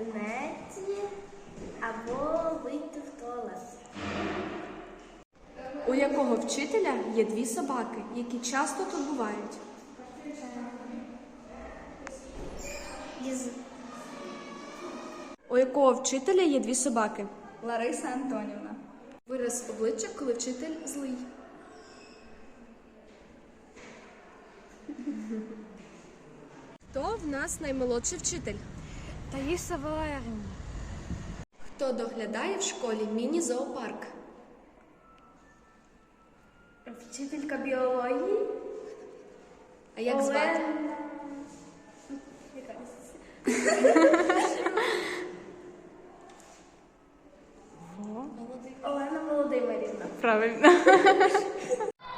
кабінеті або вийти в туалет. У якого вчителя є дві собаки, які часто тут бувають? Із У якого вчителя є дві собаки? Лариса Антонівна. Вираз обличчя, коли вчитель злий. Хто в нас наймолодший вчитель? Таїса Валерівна. Хто доглядає в школі міні-зоопарк? Вчителька біології. А як звати? Олена Володимирівна. Правильно.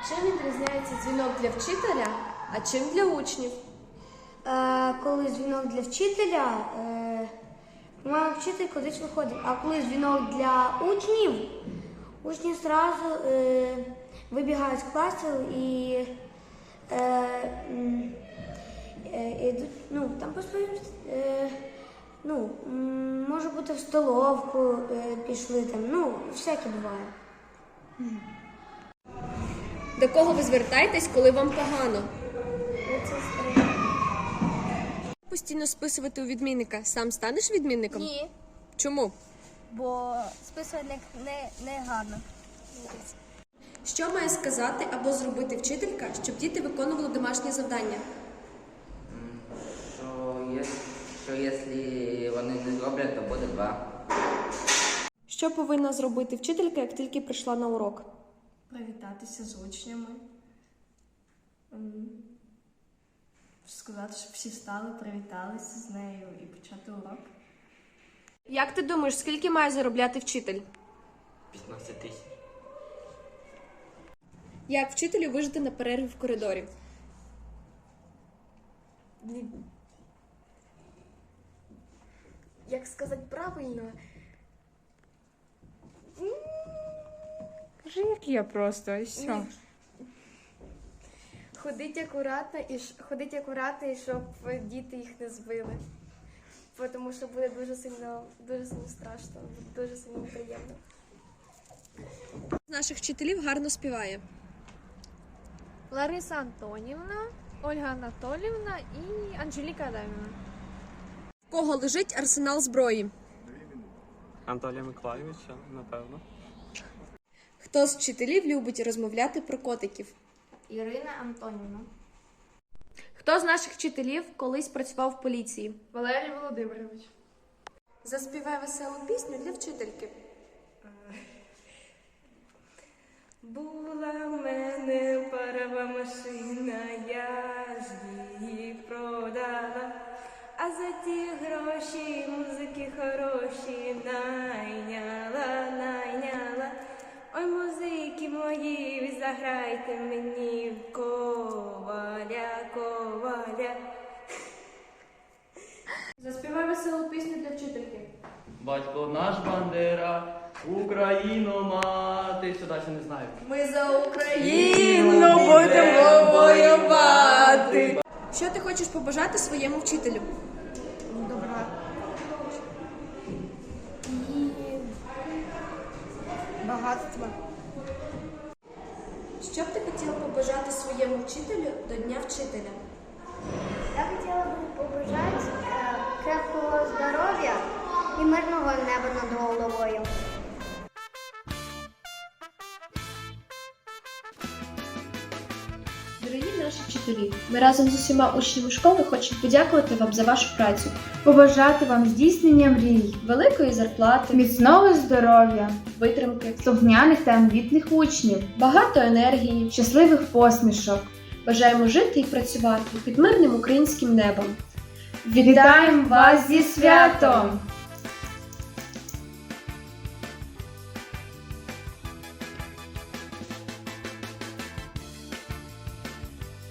Чим відрізняється дзвінок для вчителя, а чим для учнів? Е, коли дзвінок для вчителя, е, має вчитель кудись виходить. А коли дзвінок для учнів, учні одразу е, вибігають з класу і е, ну, там по своїм, ну, може бути в столовку пішли там, ну, всяке буває. До кого ви звертаєтесь, коли вам погано? Постійно списувати у відмінника. Сам станеш відмінником? Ні, Чому? бо списувальник не, не гарно. Що має сказати або зробити вчителька, щоб діти виконували домашні завдання? Що, є, що якщо вони не зроблять, то буде два. Що повинна зробити вчителька, як тільки прийшла на урок? Привітатися з учнями. Сказати, щоб всі встали, привіталися з нею і почати урок. Як ти думаєш, скільки має заробляти вчитель? 15 тисяч. Як вчителю вижити на перерві в коридорі? Як сказати правильно? Кажи, як є просто, і все. Ходить акуратно і ходить акуратно, і щоб діти їх не збили. Тому що буде дуже сильно, дуже сильно страшно, дуже сильно неприємно. З наших вчителів гарно співає. Лариса Антонівна, Ольга Анатолівна і Анжеліка Адамівна. В кого лежить арсенал зброї? Анатолія Миколайовича, напевно. Хто з вчителів любить розмовляти про котиків? Ірина Антонівна. Хто з наших вчителів колись працював в поліції? Валерій Володимирович. Заспівай веселу пісню для вчительки. Була в мене парова машина, я ж її продала. А за ті гроші музики хороші найняла, найняла. Мої, ви заграйте мені в коваля, коваля. Заспівай веселу пісню для вчительки. Батько наш Бандера, Україно мати. Що далі не знаю. Ми за Україну будемо воювати. Що ти хочеш побажати своєму вчителю? Добра. І багатства. Побажати своєму вчителю до Дня вчителя? Я хотіла б побажати е, крепкого здоров'я і мирного неба над головою. Наші вчителі, ми разом з усіма учнями школи хочемо подякувати вам за вашу працю, Побажати вам здійснення мрій, великої зарплати, міцного здоров'я, витримки, слухняних та амбітних учнів, багато енергії. щасливих посмішок. Бажаємо жити і працювати під мирним українським небом. Вітаємо вас зі святом!